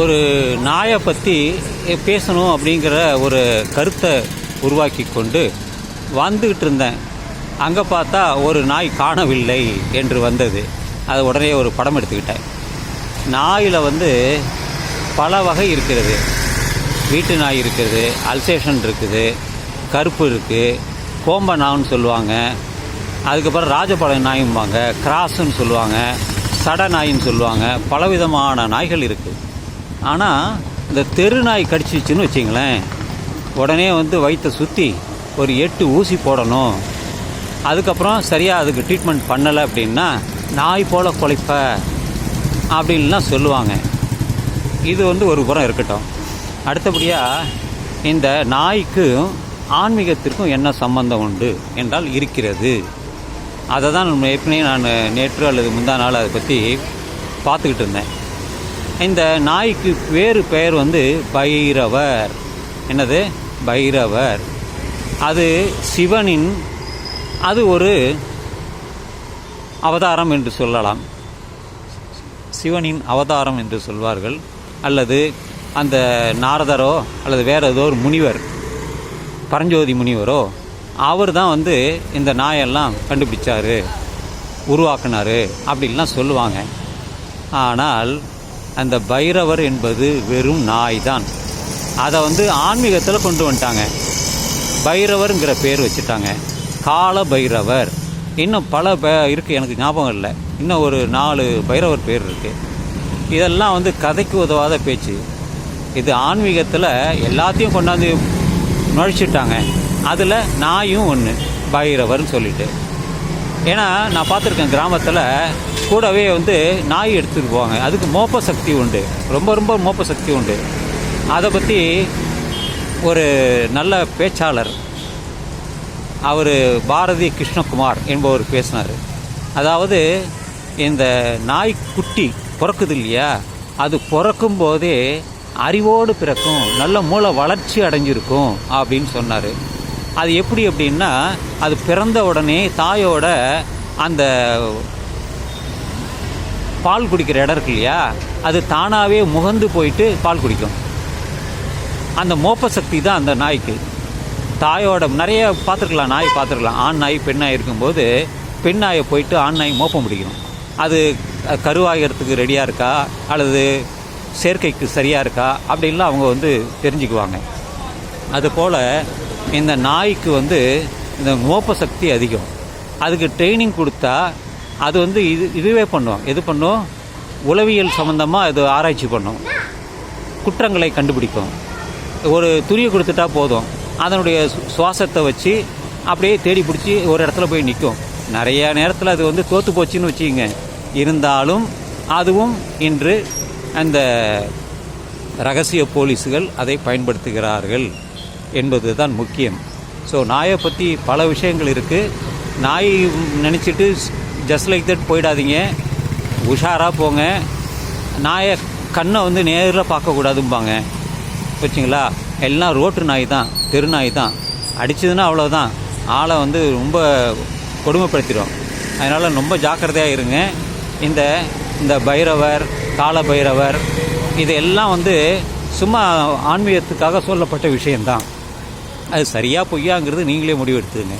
ஒரு நாயை பற்றி பேசணும் அப்படிங்கிற ஒரு கருத்தை உருவாக்கி கொண்டு வந்துக்கிட்டு இருந்தேன். அங்கே பார்த்தா ஒரு நாய் காணவில்லை என்று வந்தது. அது உடனே ஒரு படம் எடுத்துக்கிட்டேன். நாயில் வந்து பல வகை இருக்கிறது. வீட்டு நாய் இருக்கிறது அல்சேஷன் இருக்குது கருப்பு இருக்குது கோம்ப நாய்னு சொல்லுவாங்க. அதுக்கப்புறம் ராஜபாளைய நாயும்பாங்க கிராஸுன்னு சொல்லுவாங்க சட நாயின்னு சொல்லுவாங்க பலவிதமான நாய்கள் இருக்குது ஆனால் இந்த தெரு நாய் கடிச்சிச்சுன்னு வச்சிங்களேன். உடனே வந்து வயிற்றை சுற்றி ஒரு எட்டு ஊசி போடணும். அதுக்கப்புறம் சரியாக அதுக்கு ட்ரீட்மெண்ட் பண்ணலை அப்படின்னா நாய் போல் குலைப்ப அப்படின்லாம் சொல்லுவாங்க. இது வந்து ஒரு புறம் இருக்கட்டும். அடுத்தபடியாக இந்த நாய்க்கும் ஆன்மீகத்திற்கும் என்ன சம்பந்தம் உண்டு என்றால் இருக்கிறது. அதை தான் நம்ம ஏற்கனவே நான் நேற்று அல்லது முந்தா நாள் அதை பற்றி பார்த்துக்கிட்டு இருந்தேன். இந்த நாய்க்கு வேறு பெயர் வந்து பைரவர். என்னது? பைரவர். அது சிவனின் அது ஒரு அவதாரம் என்று சொல்லலாம். சிவனின் அவதாரம் என்று சொல்வார்கள். அல்லது அந்த நாரதரோ அல்லது வேறு ஏதோ ஒரு முனிவர் பரஞ்சோதி முனிவரோ அவர் தான் வந்து இந்த நாயெல்லாம் கண்டுபிடிச்சார் உருவாக்குனாரு அப்படின்லாம் சொல்லுவாங்க. ஆனால் அந்த பைரவர் என்பது வெறும் நாய் தான் அதை வந்து ஆன்மீகத்தில் கொண்டு வந்துட்டாங்க. பைரவருங்கிற பேர் வச்சுட்டாங்க. கால பைரவர். இன்னும் பல ப இருக்குது எனக்கு ஞாபகம் இல்லை. இன்னும் ஒரு நாலு பைரவர் பேர் இருக்குது இதெல்லாம் வந்து கதைக்கு உதவாத பேச்சு. இது ஆன்மீகத்தில் எல்லாத்தையும் கொண்டாந்து நுழைச்சிட்டாங்க. அதில் நாயும் ஒன்று பைரவர்னு சொல்லிட்டு. ஏன்னா நான் பார்த்துருக்கேன் கிராமத்தில் கூடவே வந்து நாய் எடுத்துகிட்டு போவாங்க. அதுக்கு மோப்ப சக்தி உண்டு. ரொம்ப ரொம்ப மோப்ப சக்தி உண்டு. அதை பற்றி ஒரு நல்ல பேச்சாளர் அவர் பாரதி கிருஷ்ணகுமார் என்பவர் பேசினார். அதாவது இந்த நாய்க்குட்டி பிறக்குது இல்லையா? அது பிறக்கும் போதே அறிவோடு பிறக்கும் நல்ல மூளை வளர்ச்சி அடைஞ்சிருக்கும் அப்படின்னு சொன்னார். அது எப்படி அப்படின்னா அது பிறந்த உடனே தாயோட அந்த பால் குடிக்கிற இடம் இருக்கு இல்லையா அது தானாகவே முகந்து போயிட்டு பால் குடிக்கும். அந்த மோப்ப சக்தி தான் அந்த நாய்க்கு. தாயோட நிறைய பார்த்துருக்கலாம் நாய் பார்த்துருக்கலாம். ஆண் நாய் பெண் நாய் இருக்கும்போது பெண் நாயை போயிட்டு ஆண் நாய் மோப்பம் பிடிக்கணும். அது கருவாகிறதுக்கு ரெடியாக இருக்கா அல்லது சேர்க்கைக்கு சரியாக இருக்கா அப்படின்லாம் அவங்க வந்து தெரிஞ்சுக்குவாங்க. அதுபோல் இந்த நாய்க்கு வந்து இந்த மோப்ப சக்தி அதிகம். அதுக்கு ட்ரைனிங் கொடுத்தா அது வந்து இது இதுவே பண்ணும். எது பண்ணும்? உளவியல் சம்மந்தமாக இது ஆராய்ச்சி பண்ணும். குற்றங்களை கண்டுபிடிக்கும். ஒரு துணியை கொடுத்துட்டா போதும். அதனுடைய சுவாசத்தை வச்சு அப்படியே தேடி பிடிச்சி ஒரு இடத்துல போய் நிற்கும் நிறைய நேரத்தில் அது வந்து தோற்று போச்சுன்னு வச்சுக்கோங்க. இருந்தாலும் அதுவும் இன்று அந்த ரகசிய போலீஸுகள் அதை பயன்படுத்துகிறார்கள். என்பது தான் முக்கியம். ஸோ நாயை பற்றி பல விஷயங்கள் இருக்குது நாய் நினச்சிட்டு ஜஸ்ட் லைக் தட் போயிடாதீங்க. உஷாராக போங்க. நாயை கண்ணை வந்து நேரில் பார்க்கக்கூடாதும்பாங்க. வச்சுங்களா எல்லாம் ரோட்டு நாய் தான் தெரு நாய் தான் அடிச்சதுன்னா அவ்வளோதான் ஆளை வந்து ரொம்ப கொடுமைப்படுத்திடும். அதனால் ரொம்ப ஜாக்கிரதையாக இருங்க. இந்த இந்த பைரவர் கால பைரவர் இதெல்லாம் வந்து சும்மா ஆன்மீகத்துக்காக சொல்லப்பட்ட விஷயம்தான். அது சரியாக பொய்யாங்கிறது நீங்களே முடிவெடுத்துங்க